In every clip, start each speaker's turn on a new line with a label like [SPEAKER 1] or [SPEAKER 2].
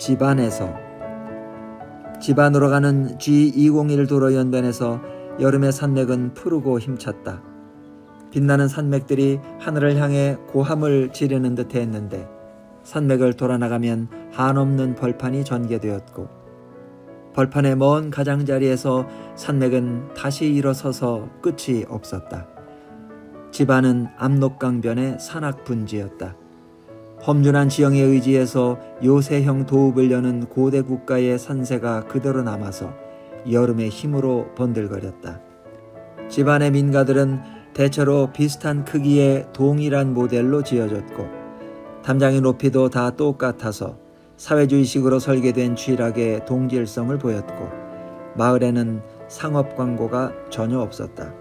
[SPEAKER 1] 집안에서 집안으로 가는 G201 도로 연변에서 여름의 산맥은 푸르고 힘찼다. 빛나는 산맥들이 하늘을 향해 고함을 지르는 듯 했는데 산맥을 돌아 나가면 한없는 벌판이 전개되었고 벌판의 먼 가장자리에서 산맥은 다시 일어서서 끝이 없었다. 집안은 압록강변의 산악 분지였다. 험준한 지형에 의지해서 요새형 도읍을 여는 고대 국가의 산세가 그대로 남아서 여름의 힘으로 번들거렸다. 집안의 민가들은 대체로 비슷한 크기의 동일한 모델로 지어졌고 담장의 높이도 다 똑같아서 사회주의식으로 설계된 취락의 동질성을 보였고 마을에는 상업 광고가 전혀 없었다.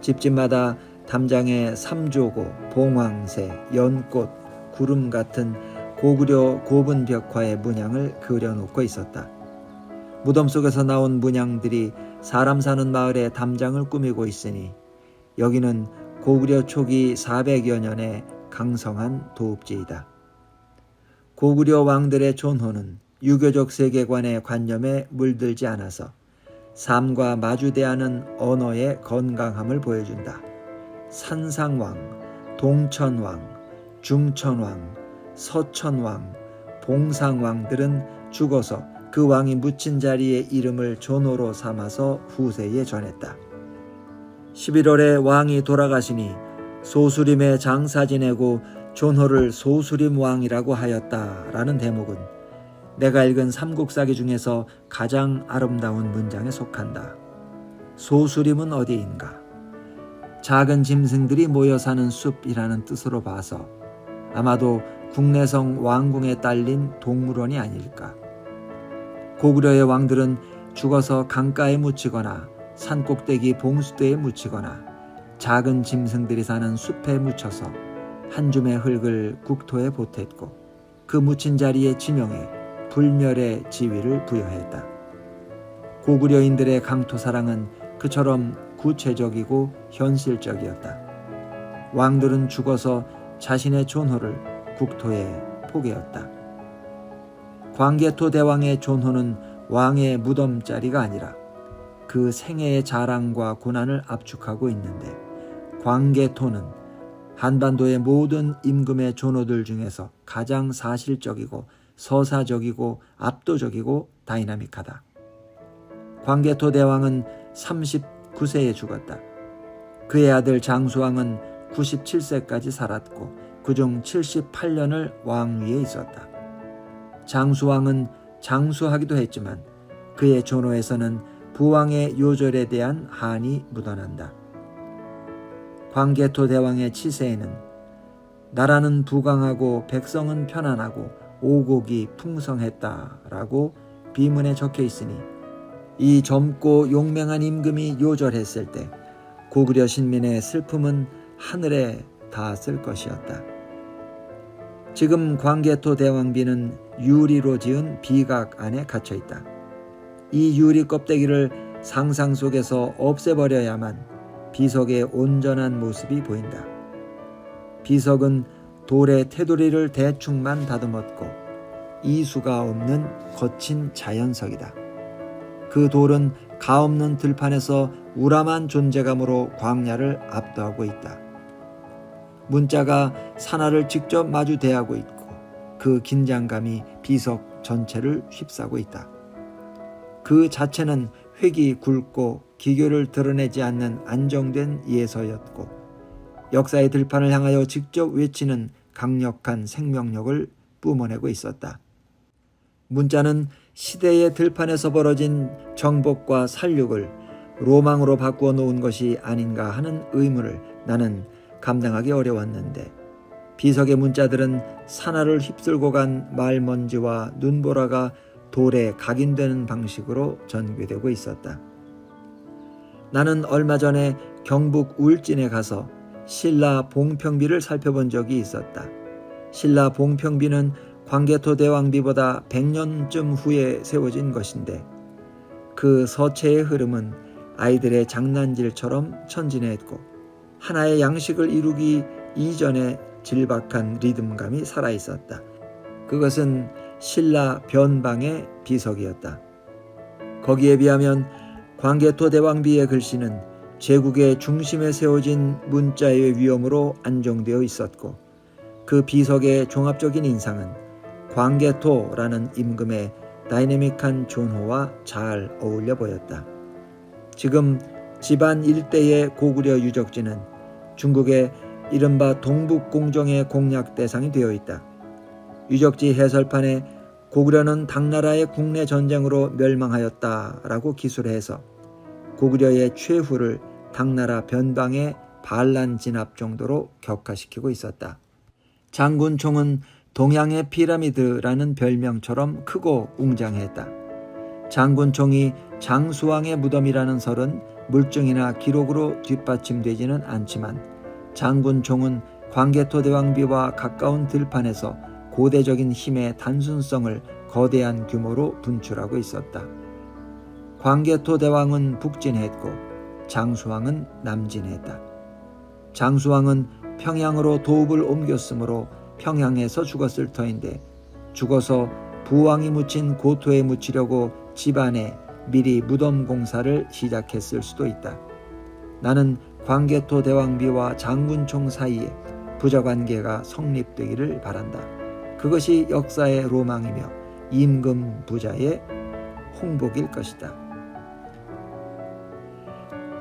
[SPEAKER 1] 집집마다 담장에 삼조고, 봉황새, 연꽃, 구름 같은 고구려 고분 벽화의 문양을 그려놓고 있었다. 무덤 속에서 나온 문양들이 사람 사는 마을의 담장을 꾸미고 있으니 여기는 고구려 초기 400여 년의 강성한 도읍지이다. 고구려 왕들의 존호는 유교적 세계관의 관념에 물들지 않아서 삶과 마주대하는 언어의 건강함을 보여준다. 산상왕, 동천왕, 중천왕, 서천왕, 봉상왕들은 죽어서 그 왕이 묻힌 자리의 이름을 존호로 삼아서 후세에 전했다. 11월에 왕이 돌아가시니 소수림에 장사 지내고 존호를 소수림 왕이라고 하였다라는 대목은 내가 읽은 삼국사기 중에서 가장 아름다운 문장에 속한다. 소수림은 어디인가? 작은 짐승들이 모여 사는 숲이라는 뜻으로 봐서 아마도 국내성 왕궁에 딸린 동물원이 아닐까. 고구려의 왕들은 죽어서 강가에 묻히거나 산꼭대기 봉수대에 묻히거나 작은 짐승들이 사는 숲에 묻혀서 한 줌의 흙을 국토에 보탰고 그 묻힌 자리에 지명해 불멸의 지위를 부여했다. 고구려인들의 강토 사랑은 그처럼 구체적이고 현실적이었다. 왕들은 죽어서 자신의 존호를 국토에 포개었다. 광개토 대왕의 존호는 왕의 무덤자리가 아니라 그 생애의 자랑과 고난을 압축하고 있는데 광개토는 한반도의 모든 임금의 존호들 중에서 가장 사실적이고 서사적이고 압도적이고 다이나믹하다. 광개토 대왕은 39세에 죽었다. 그의 아들 장수왕은 97세까지 살았고 그중 78년을 왕위에 있었다. 장수왕은 장수하기도 했지만 그의 존호에서는 부왕의 요절에 대한 한이 묻어난다. 광개토 대왕의 치세에는 나라는 부강하고 백성은 편안하고 오곡이 풍성했다라고 비문에 적혀 있으니 이 젊고 용맹한 임금이 요절했을 때 고구려 신민의 슬픔은 하늘에 닿았을 것이었다. 지금 광개토 대왕비는 유리로 지은 비각 안에 갇혀 있다. 이 유리 껍데기를 상상 속에서 없애버려야만 비석의 온전한 모습이 보인다. 비석은 돌의 테두리를 대충만 다듬었고 이수가 없는 거친 자연석이다. 그 돌은 가 없는 들판에서 우람한 존재감으로 광야를 압도하고 있다. 문자가 산하를 직접 마주 대하고 있고 그 긴장감이 비석 전체를 휩싸고 있다. 그 자체는 획이 굵고 기교를 드러내지 않는 안정된 예서였고 역사의 들판을 향하여 직접 외치는 강력한 생명력을 뿜어내고 있었다. 문자는 시대의 들판에서 벌어진 정복과 살육을 로망으로 바꾸어 놓은 것이 아닌가 하는 의문을 나는 감당하기 어려웠는데 비석의 문자들은 산하를 휩쓸고 간 말먼지와 눈보라가 돌에 각인되는 방식으로 전개되고 있었다. 나는 얼마 전에 경북 울진에 가서 신라 봉평비를 살펴본 적이 있었다. 신라 봉평비는 광개토 대왕비보다 100년쯤 후에 세워진 것인데 그 서체의 흐름은 아이들의 장난질처럼 천진했고 하나의 양식을 이루기 이전에 질박한 리듬감이 살아 있었다. 그것은 신라 변방의 비석이었다. 거기에 비하면 광개토 대왕비의 글씨는 제국의 중심에 세워진 문자의 위엄으로 안정되어 있었고 그 비석의 종합적인 인상은 광개토라는 임금의 다이내믹한 존호와 잘 어울려 보였다. 지금 집안 일대의 고구려 유적지는 중국의 이른바 동북공정의 공략 대상이 되어 있다. 유적지 해설판에 고구려는 당나라의 국내 전쟁으로 멸망하였다라고 기술해서 고구려의 최후를 당나라 변방의 반란 진압 정도로 격화시키고 있었다. 장군총은 동양의 피라미드라는 별명처럼 크고 웅장했다. 장군총이 장수왕의 무덤이라는 설은 물증이나 기록으로 뒷받침되지는 않지만 장군총은 광개토 대왕비와 가까운 들판에서 고대적인 힘의 단순성을 거대한 규모로 분출하고 있었다. 광개토 대왕은 북진했고 장수왕은 남진했다. 장수왕은 평양으로 도읍을 옮겼으므로 평양에서 죽었을 터인데 죽어서 부왕이 묻힌 고토에 묻히려고 집안에 미리 무덤 공사를 시작했을 수도 있다. 나는 광개토 대왕비와 장군총 사이에 부자관계가 성립되기를 바란다. 그것이 역사의 로망이며 임금 부자의 홍복일 것이다.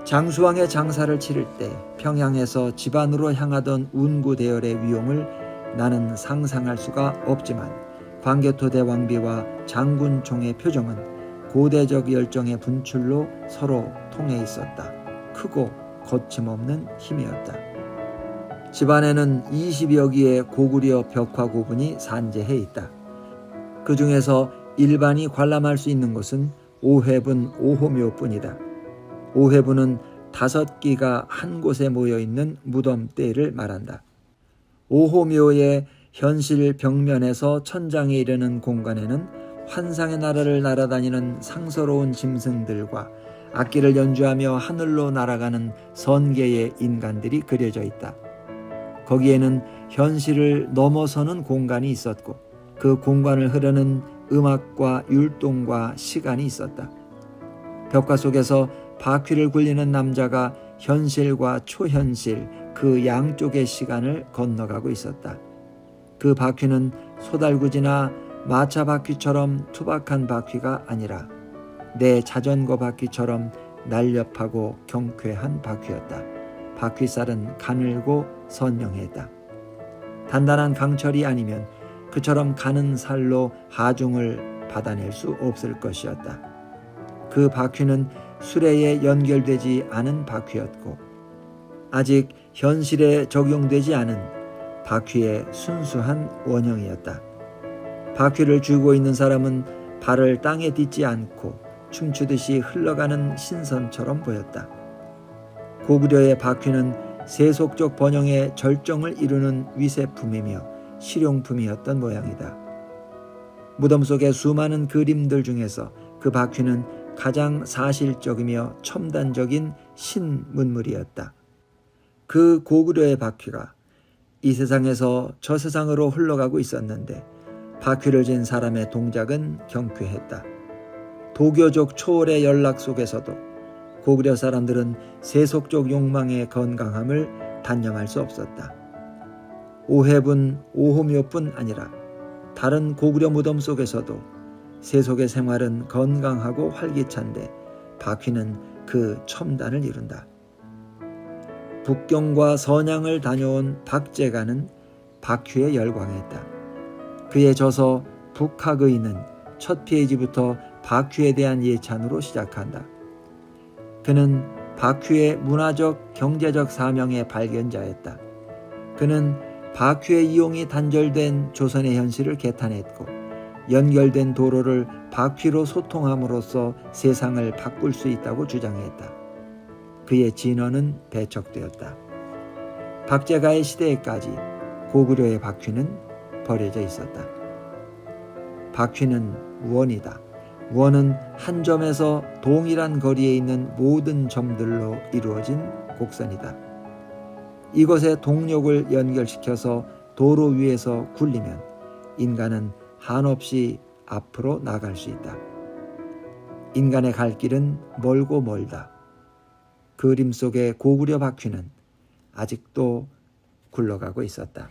[SPEAKER 1] 장수왕의 장사를 치를 때 평양에서 집안으로 향하던 운구 대열의 위용을 나는 상상할 수가 없지만 광개토 대왕비와 장군총의 표정은 고대적 열정의 분출로 서로 통해 있었다. 크고 거침없는 힘이었다. 집안에는 20여 개의 고구려 벽화 고분이 산재해 있다. 그 중에서 일반이 관람할 수 있는 곳은 오회분 오호묘뿐이다. 오회분은 다섯 기가 한 곳에 모여 있는 무덤대를 말한다. 오호묘의 현실 벽면에서 천장에 이르는 공간에는 환상의 나라를 날아다니는 상서로운 짐승들과 악기를 연주하며 하늘로 날아가는 선계의 인간들이 그려져 있다. 거기에는 현실을 넘어서는 공간이 있었고 그 공간을 흐르는 음악과 율동과 시간이 있었다. 벽화 속에서 바퀴를 굴리는 남자가 현실과 초현실 그 양쪽의 시간을 건너가고 있었다. 그 바퀴는 소달구지나 마차 바퀴처럼 투박한 바퀴가 아니라 내 자전거 바퀴처럼 날렵하고 경쾌한 바퀴였다. 바퀴살은 가늘고 선명했다. 단단한 강철이 아니면 그처럼 가는 살로 하중을 받아낼 수 없을 것이었다. 그 바퀴는 수레에 연결되지 않은 바퀴였고 아직 현실에 적용되지 않은 바퀴의 순수한 원형이었다. 바퀴를 쥐고 있는 사람은 발을 땅에 딛지 않고 춤추듯이 흘러가는 신선처럼 보였다. 고구려의 바퀴는 세속적 번영의 절정을 이루는 위세품이며 실용품이었던 모양이다. 무덤 속의 수많은 그림들 중에서 그 바퀴는 가장 사실적이며 첨단적인 신문물이었다. 그 고구려의 바퀴가 이 세상에서 저 세상으로 흘러가고 있었는데 바퀴를 진 사람의 동작은 경쾌했다. 도교적 초월의 연락 속에서도 고구려 사람들은 세속적 욕망의 건강함을 단념할 수 없었다. 오해분 오호묘뿐 아니라 다른 고구려 무덤 속에서도 세속의 생활은 건강하고 활기찬데 바퀴는 그 첨단을 이룬다. 북경과 선양을 다녀온 박제가는 바퀴에 열광했다. 그의 저서 북학의는 첫 페이지부터 바퀴에 대한 예찬으로 시작한다. 그는 바퀴의 문화적 경제적 사명의 발견자였다. 그는 바퀴의 이용이 단절된 조선의 현실을 개탄했고 연결된 도로를 바퀴로 소통함으로써 세상을 바꿀 수 있다고 주장했다. 그의 진언은 배척되었다. 박제가의 시대에까지 고구려의 바퀴는 버려져 있었다. 바퀴는 원이다. 원은 한 점에서 동일한 거리에 있는 모든 점들로 이루어진 곡선이다. 이것에 동력을 연결시켜서 도로 위에서 굴리면 인간은 한없이 앞으로 나갈 수 있다. 인간의 갈 길은 멀고 멀다. 그림 속의 고구려 바퀴는 아직도 굴러가고 있었다.